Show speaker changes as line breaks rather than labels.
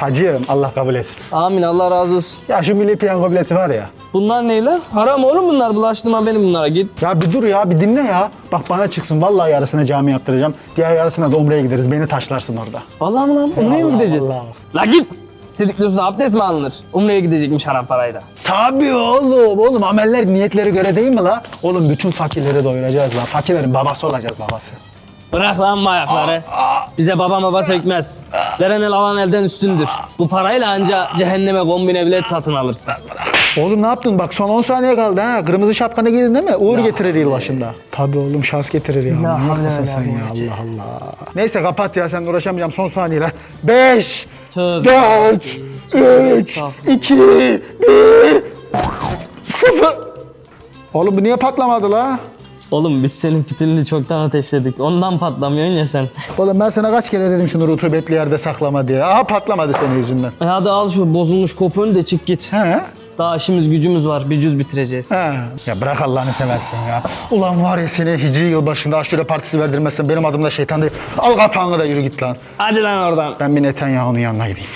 Hacım Allah kabul etsin.
Amin Allah razı olsun.
Ya şu milli piyango bileti var ya.
Bunlar ne lan? Haram oğlum bunlar. Bulaştırma beni bunlara git.
Ya bir dur ya bir dinle ya. Bak bana çıksın vallahi yarısına cami yaptıracağım. Diğer yarısına da umreye gideriz. Beni taşlarsın orada.
Vallahi mı lan? Umre'ye mi
Allah
gideceğiz?
Allah.
La git. Sidikli suda abdest mi alınır? Umre'ye gidecekmiş haram parayla.
Tabii oğlum. Oğlum ameller niyetlere göre değil mi la? Oğlum bütün fakirleri doyuracağız la. Fakirlerin babası olacağız babası.
Bırak lan bu ayakları. Bize baba baba sökmez. Veren el alan elden üstündür. Bu parayla anca cehenneme kombine bilet satın alırsın.
Oğlum ne yaptın? Bak son 10 saniye kaldı ha. Kırmızı şapkanı giydin değil mi? Uğur getirir yılbaşında. Tabii oğlum şans getirir ya. Mısın
ve
sen ya? Allah Allah. Neyse kapat ya sen uğraşamayacağım son saniyeler. 5,
Tövbe.
4, 3,
Estağfurullah.
2, 1, 0. Oğlum bu niye patlamadı la?
Oğlum biz senin fitilini çoktan ateşledik. Ondan patlamıyorsun ya sen.
Oğlum ben sana kaç kere dedim şunu rutubetli yerde saklama diye. Aha patlamadı senin yüzünden.
E hadi al şu bozulmuş kopuğunu da çık git.
He?
Daha işimiz gücümüz var. Bir cüz bitireceğiz.
He. Ya bırak Allah'ını seversin ya. Ulan var ya seni hicri yılbaşında aşure partisi verdirmezsen benim adım da şeytan değil. Al kapağını da yürü git lan.
Hadi lan oradan.
Ben bir Netanyahu'nun yanına gideyim.